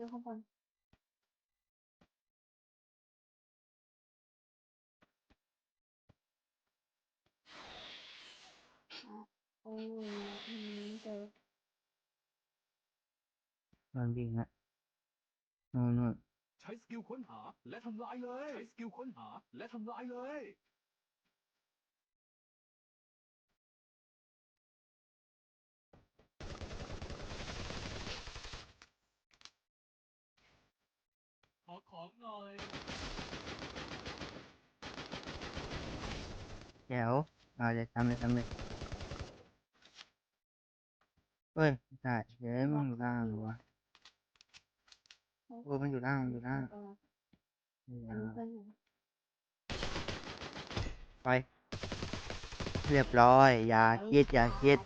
ดูข้างบนอะโอ้ยอืมเจอมันวิ่งละนู่นนู่นใช้สกิลค้นหาและทำลายเลย ใช้สกิลค้นหาและทำลายเลย อของหน่อยแจ๋วเอาเลยทำเลยทำเลยเฮ้ยไม่ใช่เดี๋ยวมันอยู่ล่างเหรอวะโอ้มันอยู่ล่างมันอยู่ล่างเออนี่อันอะนี้เพื่อนหนูไป เรียบร้อย อย่าคิดอย่าคิด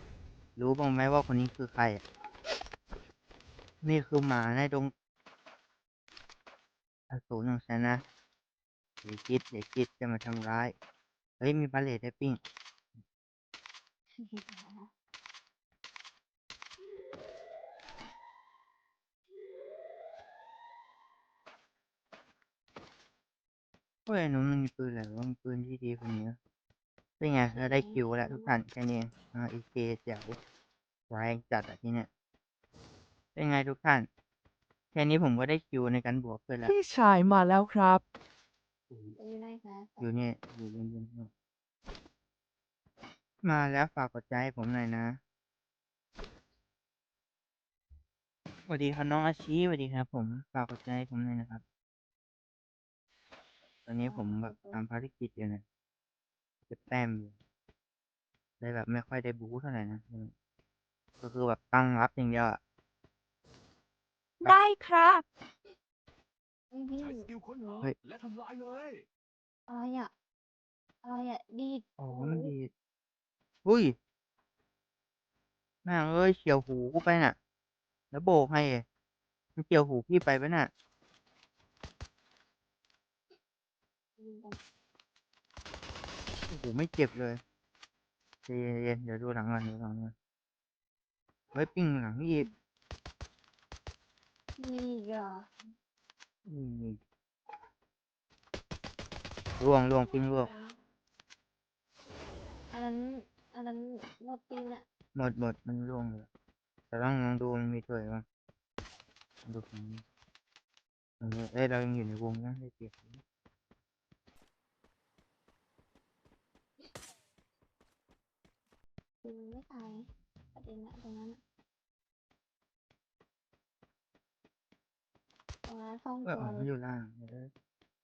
รู้บ้างไหมว่าคนนี้คือใครอะนี่คือหมาในดง อสูรของฉันนะอย่าคิดอย่าคิดจะมาทำร้าย เฮ้ย มีบาเลตได้ปิ้งเฮ้ยหนูมันมีปืนอะไรวะมีปืนที่ดีกว่านี้นะเป็นไงเราได้คิวแล้วทุกท่านแค่นี้เองอ่าอีเคเจ๋วแรงจัดอะที่เนี่ยเป็นไงทุกท่าน แค่นี้ผมก็ได้คิวในการบวกเลยแล้วพี่ชายมาแล้วครับ อยู่ไหนคะอยู่เนี่ยอยู่เย็นๆๆมาแล้วฝากกดใจให้ผมหน่อยนะสวัสดีครับน้องอาชีสวัสดีครับ ผมฝากกดใจให้ผมหน่อยนะครับ ตอนนี้ผมแบบทำภารกิจอยู่นะเก็บแต้มอยู่เลยแบบไม่ค่อยได้บู๊เท่าไหร่นะอืมก็คือแบบตั้งรับอย่างเดียวอะ ได้ครับเฮ้ยพี่ใช้สกิลค้นหาและทำลายเลย อะไรอะอะไรอะดีด อ๋อมันดีดอุ้ยแม่งเอ้ยเฉียวหูกูไปน่ะ แล้วโบกให้มันเฉียวหูพี่ไปปะน่ะยิงกันโอ้โหไม่เจ็บเลยใจเย็นๆเดี๋ยวดูหลังก่อนดูหลังก่อนไว้ปิ้งหลังอีก นี่เหรออืมล่วงล่วงปิ้งล่วงอันนั้นอันนั้นหมดปีนอะหมดหมดมันล่วงเลยแต่ต้องลองดูมันมีตัวอะไรบ้างดูตรงนี้เออเอ้ยเรายังอยู่ในวงนะได้เปรียบอยู่ปีนไม่ตายประเด็นอะตรงนั้นอะตรง นั้นซ่องเออตัวอ๋อเลมันยอยู่ล่างเดี๋ยว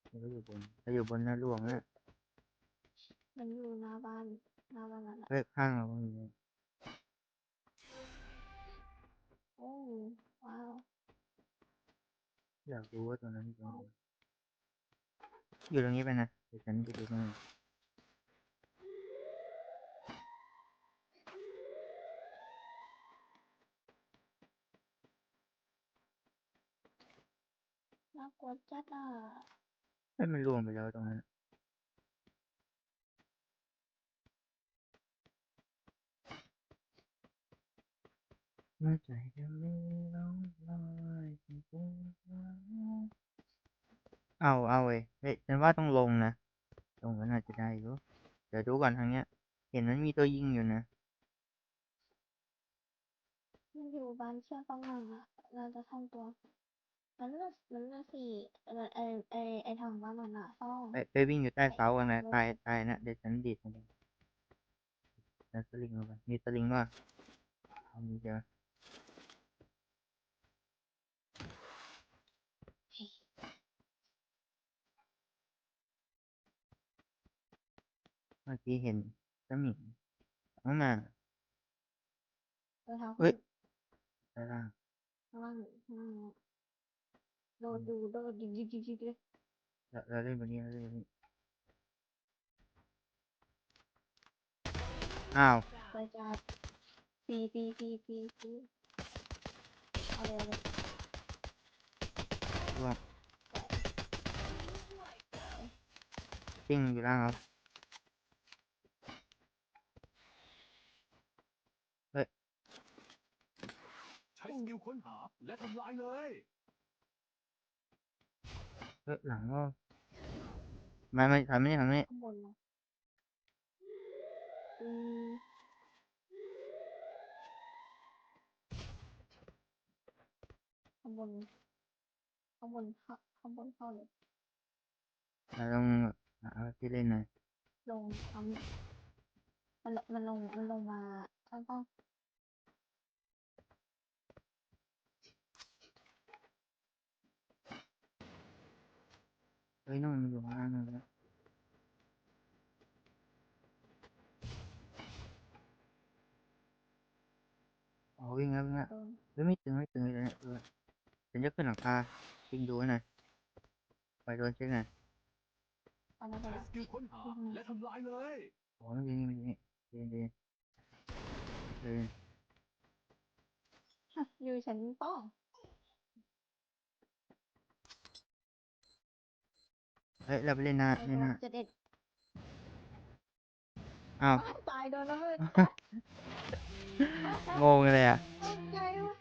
เดี๋ยวอยู่บนถ้าอยู่บนน่าล่วงนะมันอยู่หน้าบ้านหน้าบ้านนั่นแหละเฮ้ยข้างเราก็มีโอ้ว้าวอยากรู้ว่าตัวนั้นอยู่ตรงไหนอยู่ตรงนี้ไปนะเดี๋ยวฉันไปดูตรงนี้น น่ากลัวจัดอะเฮ้ยมันล่วงไปแล้วตรงนั้นเมื่อใจจะมีร่องรอยที่เป็นเอาเอาเว้ยเฮ้ยฉันว่าต้องลงนะลงก็น่าจะได้อยู่เดี๋ยวดูก่อนทางเนี้ย เห็นมันมีตัวยิงอยู่นะ มันอยู่บ้านเชือกข้างหลังอะเราจะทำตัว มันน่ะมันน่ะสิไอไอไอไอทางบ้านมันอะซ่อง ไปไปวิ่งอยู่ใต้เสากันนะตายตายนะเดี๋ยวฉันดีดมันแล้วสลิงลงไปมีสลิงว่าเอามีเจอเมื่อกี้เห็นสมิงข้างหน้าเออเท้าเฮ้ยขึ้นด้านล่าง ข้างล่างข้างล่างอะ โดดดูโดดยิงยิงยิงยิงเลยเราเราเล่นแบบนี้เราเล่นแบบนี้อ้าวไปจัดฟีฟีฟีฟีฟีเอาเลยเอาเลยร่วงปิ้งอยู่ล่างครับใช้สกิลค้นหาและทำลายเลยเฮ้ยหลังก็ไม่ไม่ทำไม่ได้ทำไม่ได้ข้างบนนะอืมข้างบนข้างบนเข้าข้างบนเข้าเลยเราต้องแบบหาที่เล่นหน่อยลงทำมันมันลงมันลงมาแล้วก็เฮ้ยนู่นมันอยู่ข้างล่างนั่นแล้วอ๋อวิ่งแล้ววิ่งแล้วเฮ้ยไม่ตึงไม่ตึงเลยเนี่ยเออฉันจะขึ้นหลังคาจริงดูหน่อยไปโดนเช็คหน่อยตอนนั้นไปสกิลค้นหาและทำลายเลยโอ้ไม่ดีไม่ดีเดินเดินเดินอยู่ชั้นป้อง ฮ้ยเราไปเล่นหน้าเล่นหน้าเจ็ดเอ็ดอ้าวตายโดนแล้วเลยงงเลยอะโอ้โห